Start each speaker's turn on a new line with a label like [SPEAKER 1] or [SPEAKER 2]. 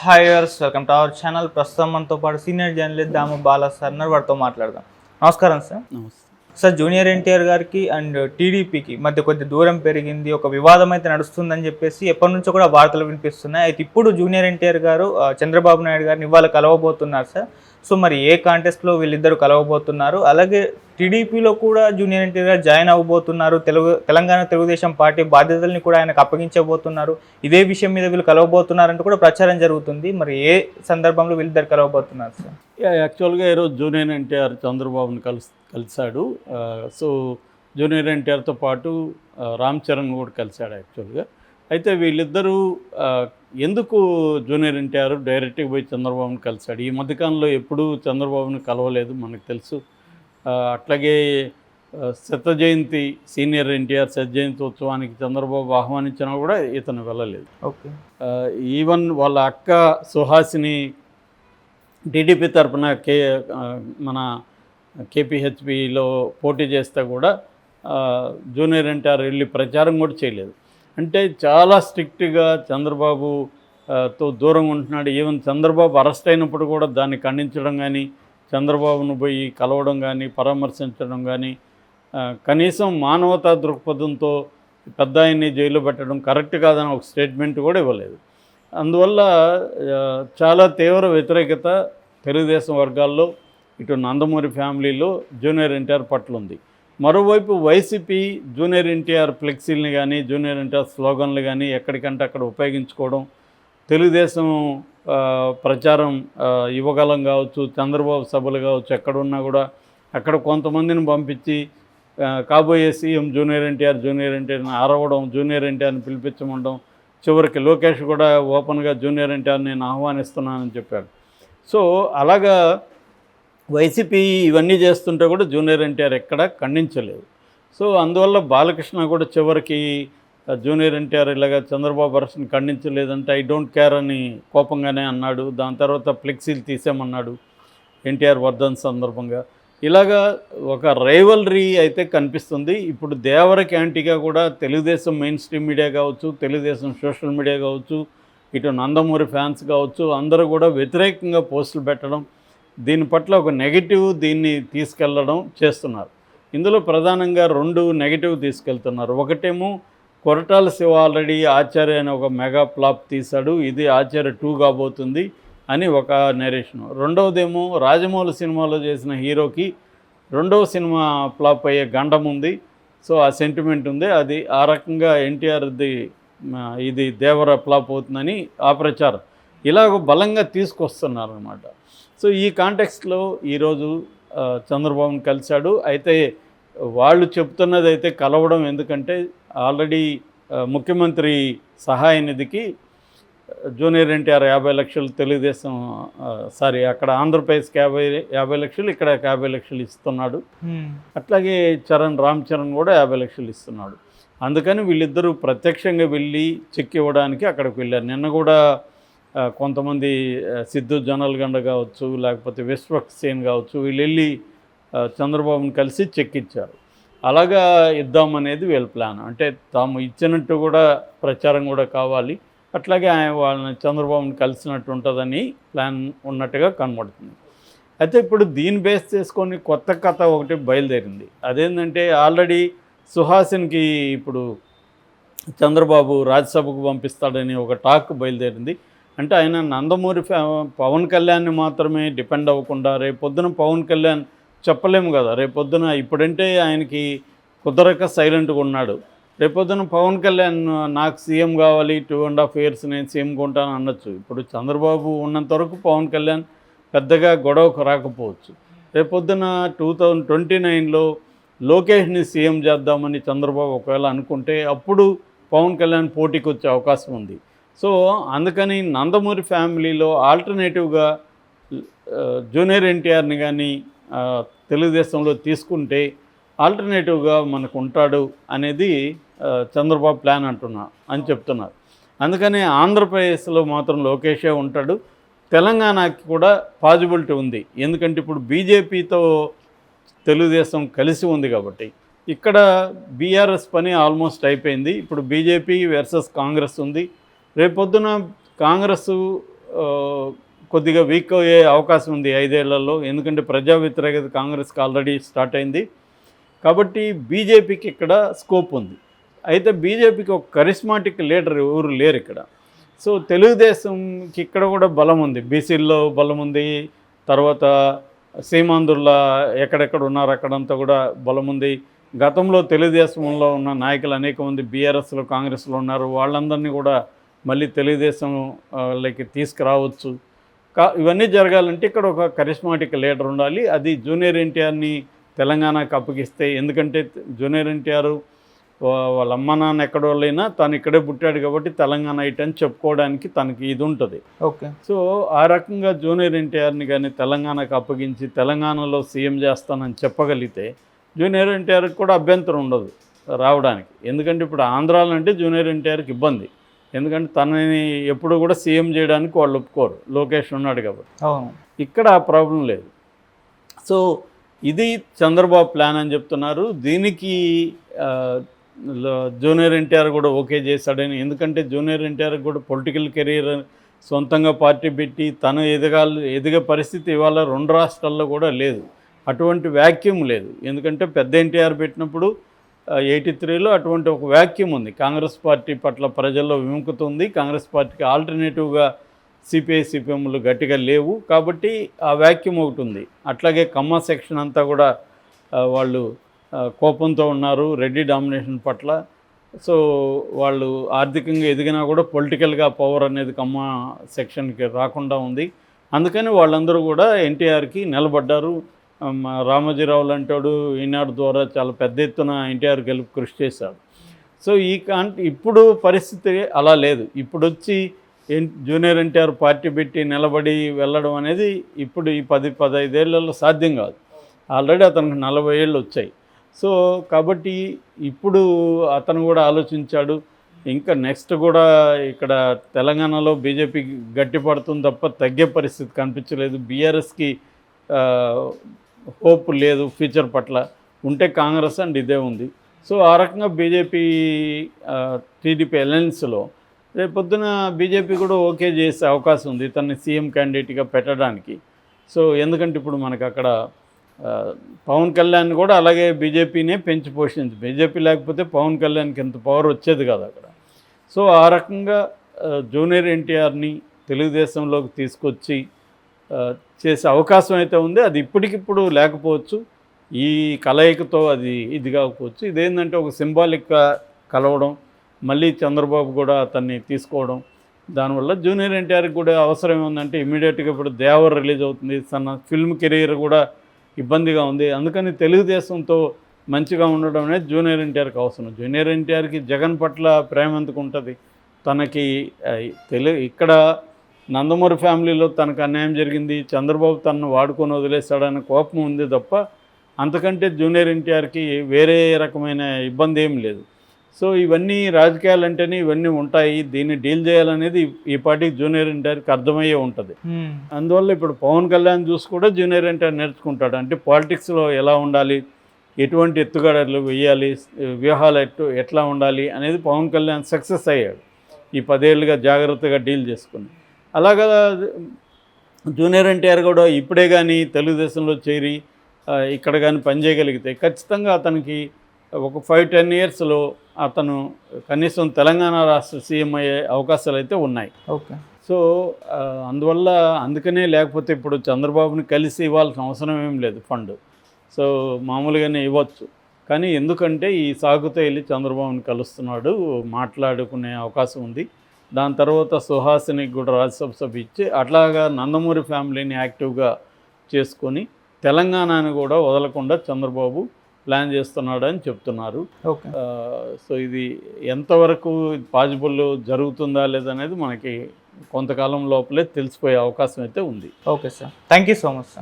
[SPEAKER 1] Hi viewers welcome to our channel. ప్రస్తుతం మనతో పాటు senior journalist Damu Bala sir వారితో మాట్లాడదాం. నమస్కారం సార్.
[SPEAKER 2] నమస్తే.
[SPEAKER 1] సార్ జూనియర్ ఎన్టీఆర్ గారికి అండ్ టీడీపీకి మధ్య కొద్ది దూరం పెరిగింది. ఒక వివాదం అయితే నడుస్తుందని చెప్పేసి ఎప్పటి నుంచో కూడా వార్తలు వినిపిస్తున్నాయి. అయితే ఇప్పుడు జూనియర్ ఎన్టీఆర్ గారు చంద్రబాబు నాయుడు గారిని ఇవాళ కలవబోతున్నారు సార్. సో మరి ఏ కాంటెస్ట్లో వీళ్ళిద్దరు కలవబోతున్నారు? అలాగే టీడీపీలో కూడా జూనియర్ ఎన్టీఆర్ జాయిన్ అవ్వబోతున్నారు. తెలుగు తెలంగాణ తెలుగుదేశం పార్టీ బాధ్యతల్ని కూడా ఆయనకు అప్పగించబోతున్నారు. ఇదే విషయం మీద వీళ్ళు కలవబోతున్నారంటూ కూడా ప్రచారం జరుగుతుంది. మరి ఏ సందర్భంలో వీళ్ళిద్దరు కలవబోతున్నారు సార్?
[SPEAKER 2] యాక్చువల్గా ఈరోజు జూనియర్ ఎన్టీఆర్ చంద్రబాబును కలిసి కలిశాడు. సో జూనియర్ ఎన్టీఆర్తో పాటు రామ్ చరణ్ కూడా కలిశాడు యాక్చువల్గా. అయితే వీళ్ళిద్దరూ ఎందుకు జూనియర్ ఎన్టీఆర్ డైరెక్ట్గా పోయి చంద్రబాబును కలిశాడు? ఈ మధ్యకాలంలో ఎప్పుడూ చంద్రబాబుని కలవలేదు మనకు తెలుసు. అట్లాగే శత జయంతి సీనియర్ ఎన్టీఆర్ శత జయంతి ఉత్సవానికి చంద్రబాబు ఆహ్వానించినా కూడా ఇతను వెళ్ళలేదు.
[SPEAKER 1] ఓకే.
[SPEAKER 2] ఈవెన్ వాళ్ళ అక్క సుహాసిని టీడీపీ తరపున కే మన కేపీహెచ్పిలో పోటీ చేస్తే కూడా జూనియర్ ఎన్టీఆర్ వెళ్ళి ప్రచారం కూడా చేయలేదు. అంటే చాలా స్ట్రిక్ట్గా చంద్రబాబు ఆ, తో దూరంగా ఉంటున్నాడు. ఈవెన్ చంద్రబాబు అరెస్ట్ అయినప్పుడు కూడా దాన్ని ఖండించడం కానీ చంద్రబాబును పోయి కలవడం కానీ పరామర్శించడం కానీ కనీసం మానవతా దృక్పథంతో పెద్ద ఆయన్ని జైలు పెట్టడం కరెక్ట్ కాదని ఒక స్టేట్మెంట్ కూడా ఇవ్వలేదు. అందువల్ల చాలా తీవ్ర వ్యతిరేకత తెలుగుదేశం వర్గాల్లో ఇటు నందమూరి ఫ్యామిలీలో జూనియర్ ఎన్టీఆర్ పట్ల ఉంది. మరోవైపు వైసీపీ జూనియర్ ఎన్టీఆర్ ఫ్లెక్సీల్ని కానీ జూనియర్ ఎన్టీఆర్ స్లోగన్లు కానీ ఎక్కడికంటే అక్కడ ఉపయోగించుకోవడం తెలుగుదేశం ప్రచారం యువగలం కావచ్చు చంద్రబాబు సభలు కావచ్చు ఎక్కడున్నా కూడా అక్కడ కొంతమందిని పంపించి కాబోయే సీఎం జూనియర్ ఎన్టీఆర్ జూనియర్ ఎన్టీఆర్ని ఆరవడం జూనియర్ ఎన్టీఆర్ని పిలిపించమండం చివరికి లోకేష్ కూడా ఓపెన్గా జూనియర్ ఎన్టీఆర్ నేను ఆహ్వానిస్తున్నానని చెప్పాడు సో అలాగా వైసీపీ ఇవన్నీ చేస్తుంటే కూడా జూనియర్ ఎన్టీఆర్ ఎక్కడ ఖండించలేదు. సో అందువల్ల బాలకృష్ణ కూడా చివరికి జూనియర్ ఎన్టీఆర్ ఇలాగా చంద్రబాబు అరెస్ట్ని ఖండించలేదంటే ఐ డోంట్ కేర్ అని కోపంగానే అన్నాడు. దాని తర్వాత ఫ్లెక్సీలు తీసామన్నాడు ఎన్టీఆర్ వర్ధన్ సందర్భంగా. ఇలాగా ఒక రైవలరీ అయితే కనిపిస్తుంది. ఇప్పుడు దేవరకి యాంటీగా కూడా తెలుగుదేశం మెయిన్ స్ట్రీమ్ మీడియా కావచ్చు తెలుగుదేశం సోషల్ మీడియా కావచ్చు ఇటు నందమూరి ఫ్యాన్స్ కావచ్చు అందరూ కూడా వ్యతిరేకంగా పోస్టులు పెట్టడం దీని పట్ల ఒక నెగిటివ్ దీన్ని తీసుకెళ్ళడం చేస్తున్నారు. ఇందులో ప్రధానంగా రెండు నెగిటివ్ తీసుకెళ్తున్నారు. ఒకటేమో కొరటాల శివ ఆల్రెడీ ఆచార్య అనే ఒక మెగా ఫ్లాప్ తీశాడు. ఇది ఆచార్య టూ కాబోతుంది అని ఒక నెరేషన్ రెండవదేమో రాజమౌళి సినిమాలో చేసిన హీరోకి రెండవ సినిమా ఫ్లాప్ అయ్యే గండం ఉంది. సో ఆ సెంటిమెంట్ ఉంది. అది ఆ రకంగా ఎన్టీఆర్ది ఇది దేవర ఫ్లాప్ అవుతుందని ఆ ప్రచారం. ఇలాగ బలంగా తీసుకొస్తున్నారు అనమాట సో ఈ కాంటెక్స్ట్లో ఈరోజు చంద్రబాబును కలిశాడు. అయితే వాళ్ళు చెప్తున్నది అయితే కలవడం ఎందుకంటే ఆల్రెడీ ముఖ్యమంత్రి సహాయ నిధికి జూనియర్ ఎన్టీఆర్ యాభై లక్షలు తెలుగుదేశం సారీ అక్కడ ఆంధ్రప్రదేశ్కి యాభై యాభై లక్షలు ఇక్కడ యాభై లక్షలు ఇస్తున్నాడు. అట్లాగే చరణ్ రామ్ చరణ్ కూడా యాభై లక్షలు ఇస్తున్నాడు. అందుకని వీళ్ళిద్దరూ ప్రత్యక్షంగా వెళ్ళి చెక్ ఇవ్వడానికి అక్కడికి వెళ్ళారు. నిన్న కూడా కొంతమంది సిద్ధు జొన్నలగండ కావచ్చు లేకపోతే విశ్వక్ సేన్ కావచ్చు వీళ్ళు వెళ్ళి చంద్రబాబుని కలిసి చెక్ ఇచ్చారు. అలాగా ఇద్దామనేది వీళ్ళ ప్లాన్. అంటే తాము ఇచ్చినట్టు కూడా ప్రచారం కూడా కావాలి. అట్లాగే ఆయన వాళ్ళని చంద్రబాబుని కలిసినట్టు ఉంటుందని ప్లాన్ ఉన్నట్టుగా కనబడుతుంది. అయితే ఇప్పుడు దీన్ని బేస్ చేసుకొని కొత్త కథ ఒకటి బయలుదేరింది. అదేంటంటే ఆల్రెడీ సుహాసిన్కి ఇప్పుడు చంద్రబాబు రాజ్యసభకు పంపిస్తాడని ఒక టాక్ బయలుదేరింది. అంటే ఆయన నందమూరి పవన్ కళ్యాణ్ని మాత్రమే డిపెండ్ అవ్వకుండా రేపొద్దున పవన్ కళ్యాణ్ చెప్పలేము కదా. రేపొద్దున ఇప్పుడంటే ఆయనకి కుదరక సైలెంట్గా ఉన్నాడు. రేపొద్దున పవన్ కళ్యాణ్ నాకు సీఎం కావాలి టూ అండ్ హాఫ్ ఇయర్స్ నేను సీఎం ఉంటాను అనొచ్చు. ఇప్పుడు చంద్రబాబు ఉన్నంత వరకు పవన్ కళ్యాణ్ పెద్దగా గొడవకు రాకపోవచ్చు. రేపొద్దున టూ థౌజండ్ ట్వంటీ నైన్లో లోకేష్ని సీఎం చేద్దామని చంద్రబాబు ఒకవేళ అనుకుంటే అప్పుడు పవన్ కళ్యాణ్ పోటీకి వచ్చే అవకాశం ఉంది. సో అందుకని నందమూరి ఫ్యామిలీలో ఆల్టర్నేటివ్గా జూనియర్ ఎన్టీఆర్ని కానీ తెలుగుదేశంలో తీసుకుంటే ఆల్టర్నేటివ్గా మనకు ఉంటాడు అనేది చంద్రబాబు ప్లాన్ అంటున్నా అని చెప్తున్నారు. అందుకని ఆంధ్రప్రదేశ్లో మాత్రం లోకేషే ఉంటాడు. తెలంగాణకి కూడా పాజిబిలిటీ ఉంది. ఎందుకంటే ఇప్పుడు బీజేపీతో తెలుగుదేశం కలిసి ఉంది కాబట్టి. ఇక్కడ బీఆర్ఎస్ పని ఆల్మోస్ట్ అయిపోయింది. ఇప్పుడు బీజేపీ వర్సెస్ కాంగ్రెస్ ఉంది. రేపొద్దున కాంగ్రెస్ కొద్దిగా వీక్ అయ్యే అవకాశం ఉంది ఐదేళ్ళలో. ఎందుకంటే ప్రజా వ్యతిరేకత కాంగ్రెస్కి ఆల్రెడీ స్టార్ట్ అయింది. కాబట్టి బీజేపీకి ఇక్కడ స్కోప్ ఉంది. అయితే బీజేపీకి ఒక కరిస్మాటిక్ లీడర్ ఎవరు లేరు ఇక్కడ. సో తెలుగుదేశంకి ఇక్కడ కూడా బలం ఉంది. బీసీల్లో బలం ఉంది. తర్వాత సీమాంధ్రుల ఎక్కడెక్కడ ఉన్నారు అక్కడంతా కూడా బలం ఉంది. గతంలో తెలుగుదేశంలో ఉన్న నాయకులు అనేక మంది బీఆర్ఎస్లో కాంగ్రెస్లో ఉన్నారు. వాళ్ళందరినీ కూడా మళ్ళీ తెలుగుదేశం లైక్ తీసుకురావచ్చు. ఇవన్నీ జరగాలంటే ఇక్కడ ఒక కరిస్మాటిక్ లీడర్ ఉండాలి. అది జూనియర్ ఎన్టీఆర్ని తెలంగాణకు అప్పగిస్తే ఎందుకంటే జూనియర్ ఎన్టీఆర్ వాళ్ళ అమ్మ నాన్న ఎక్కడోళ్ళైనా తను ఇక్కడే పుట్టాడు కాబట్టి తెలంగాణ ఇటు అని చెప్పుకోవడానికి తనకి ఇది ఉంటుంది.
[SPEAKER 1] ఓకే.
[SPEAKER 2] సో ఆ రకంగా జూనియర్ ఎన్టీఆర్ని కానీ తెలంగాణకు అప్పగించి తెలంగాణలో సీఎం చేస్తానని చెప్పగలిగితే జూనియర్ ఎన్టీఆర్కి కూడా అభ్యంతరం ఉండదు రావడానికి. ఎందుకంటే ఇప్పుడు ఆంధ్రాలో అంటే జూనియర్ ఎన్టీఆర్కి ఇబ్బంది. ఎందుకంటే తనని ఎప్పుడు కూడా సీఎం చేయడానికి వాళ్ళు ఒప్పుకోరు. లోకేష్ ఉన్నాడు కాబట్టి.
[SPEAKER 1] అవును.
[SPEAKER 2] ఇక్కడ ఆ ప్రాబ్లం లేదు. సో ఇది చంద్రబాబు ప్లాన్ అని చెప్తున్నారు. దీనికి జూనియర్ ఎన్టీఆర్ కూడా ఓకే చేశాడని. ఎందుకంటే జూనియర్ ఎన్టీఆర్ కూడా పొలిటికల్ కెరీర్ సొంతంగా పార్టీ పెట్టి తను ఎదగాలి ఎదిగే పరిస్థితి ఇవాళ రెండు రాష్ట్రాల్లో కూడా లేదు. అటువంటి వ్యాక్యూమ్ లేదు. ఎందుకంటే పెద్ద ఎన్టీఆర్ పెట్టినప్పుడు ఎయిటీ త్రీలో అటువంటి ఒక వ్యాక్యూమ్ ఉంది. కాంగ్రెస్ పార్టీ పట్ల ప్రజల్లో విముఖత ఉంది. కాంగ్రెస్ పార్టీకి ఆల్టర్నేటివ్గా సిపిఐ సిపిఎంలు గట్టిగా లేవు. కాబట్టి ఆ వ్యాక్యూమ్ ఒకటి ఉంది. అట్లాగే కమ్మ సెక్షన్ అంతా కూడా వాళ్ళు కోపంతో ఉన్నారు. రెడ్డి డామినేషన్ పట్ల. సో వాళ్ళు ఆర్థికంగా ఎదిగినా కూడా పొలిటికల్గా పవర్ అనేది కమ్మ సెక్షన్కి రాకుండా ఉంది. అందుకని వాళ్ళందరూ కూడా ఎన్టీఆర్కి నిలబడ్డారు. రామోజీరావు లాంటోడు ఈనాడు ద్వారా చాలా పెద్ద ఎత్తున ఎన్టీఆర్ గెలుపు కృషి చేశాడు. సో ఈ కాన్ ఇప్పుడు పరిస్థితి అలా లేదు. ఇప్పుడు వచ్చి ఎన్ జూనియర్ ఎన్టీఆర్ పార్టీ పెట్టి నిలబడి వెళ్ళడం అనేది ఇప్పుడు ఈ పది పదైదేళ్ళలో సాధ్యం కాదు. ఆల్రెడీ అతనికి నలభై ఏళ్ళు వచ్చాయి సో కాబట్టి ఇప్పుడు అతను కూడా ఆలోచించాడు ఇంకా నెక్స్ట్ కూడా ఇక్కడ తెలంగాణలో బీజేపీ గట్టి పడుతుంది తప్ప తగ్గే పరిస్థితి కనిపించలేదు. బీఆర్ఎస్కి హోప్ లేదు ఫ్యూచర్ పట్ల. ఉంటే కాంగ్రెస్ అండ్ ఇదే ఉంది. సో ఆ రకంగా బీజేపీ టీడీపీ అలయన్స్లో రేపొద్దున బీజేపీ కూడా ఓకే చేసే అవకాశం ఉంది. తనని సీఎం క్యాండిడేట్గా పెట్టడానికి. సో ఎందుకంటే ఇప్పుడు మనకు అక్కడ పవన్ కళ్యాణ్ కూడా అలాగే బీజేపీనే పెంచి పోషించి బీజేపీ లేకపోతే పవన్ కళ్యాణ్కి ఎంత పవర్ వచ్చేది కాదు అక్కడ. సో ఆ రకంగా జూనియర్ ఎన్టీఆర్ని తెలుగుదేశంలోకి తీసుకొచ్చి చేసే అవకాశం అయితే ఉంది. అది ఇప్పటికిప్పుడు లేకపోవచ్చు. ఈ కలయికతో అది ఇది కాకపోవచ్చు. ఇదేంటంటే ఒక సింబాలిక్గా కలవడం మళ్ళీ చంద్రబాబు కూడా అతన్ని తీసుకోవడం. దానివల్ల జూనియర్ ఎన్టీఆర్కి కూడా అవసరం ఏముందంటే ఇమీడియట్గా ఇప్పుడు దేవర్ రిలీజ్ అవుతుంది. తన ఫిల్మ్ కెరీర్ కూడా ఇబ్బందిగా ఉంది. అందుకని తెలుగుదేశంతో మంచిగా ఉండడం అనేది జూనియర్ ఎన్టీఆర్కి అవసరం. జూనియర్ ఎన్టీఆర్కి జగన్ పట్ల ప్రేమ ఎందుకు ఉంటుంది? తనకి తెలు ఇక్కడ నందమూరి ఫ్యామిలీలో తనకు అన్యాయం జరిగింది చంద్రబాబు తనను వాడుకొని వదిలేస్తాడనే కోపం ఉంది తప్ప అంతకంటే జూనియర్ ఎన్టీఆర్కి వేరే రకమైన ఇబ్బంది ఏం లేదు. సో ఇవన్నీ రాజకీయాలు అంటేనే ఇవన్నీ ఉంటాయి. దీన్ని డీల్ చేయాలనేది ఈ- పార్టీకి జూనియర్ ఎన్టీఆర్కి అర్థమయ్యే ఉంటుంది. అందువల్ల ఇప్పుడు పవన్ కళ్యాణ్ చూసి కూడా జూనియర్ ఎన్టీఆర్ నేర్చుకుంటాడు. అంటే పాలిటిక్స్లో ఎలా ఉండాలి ఎటువంటి ఎత్తుగడలు వేయాలి వ్యూహాలు ఎట్టు ఎట్లా ఉండాలి అనేది పవన్ కళ్యాణ్ సక్సెస్ అయ్యాడు. ఈ పదేళ్ళుగా జాగ్రత్తగా డీల్ చేసుకుని. అలాగా జూనియర్ ఎన్టీఆర్ కూడా ఇప్పుడే కానీ తెలుగుదేశంలో చేరి ఇక్కడ కానీ పనిచేయగలిగితే ఖచ్చితంగా అతనికి ఒక ఫైవ్ టెన్ ఇయర్స్లో అతను కనీసం తెలంగాణ రాష్ట్ర సీఎం అయ్యే అవకాశాలు అయితే ఉన్నాయి.
[SPEAKER 1] ఓకే.
[SPEAKER 2] సో అందువల్ల అందుకనే లేకపోతే ఇప్పుడు చంద్రబాబుని కలిసి ఇవ్వాల్సిన అవసరం ఏం లేదు ఫండ్. సో మామూలుగానే ఇవ్వచ్చు. కానీ ఎందుకంటే ఈ సాగుతో వెళ్ళి చంద్రబాబుని కలుస్తున్నాడు మాట్లాడుకునే అవకాశం ఉంది. దాని తర్వాత సుహాసినికి కూడా రాజ్యసభ సభ ఇచ్చి అట్లాగా నందమూరి ఫ్యామిలీని యాక్టివ్గా చేసుకొని తెలంగాణని కూడా వదలకుండా చంద్రబాబు ప్లాన్ చేస్తున్నాడని చెప్తున్నారు. సో ఇది ఎంతవరకు పాజిబుల్ జరుగుతుందా లేదనేది మనకి కొంతకాలం లోపలే తెలిసిపోయే అవకాశం అయితే ఉంది.
[SPEAKER 1] Okay sir. Thank you so much sir.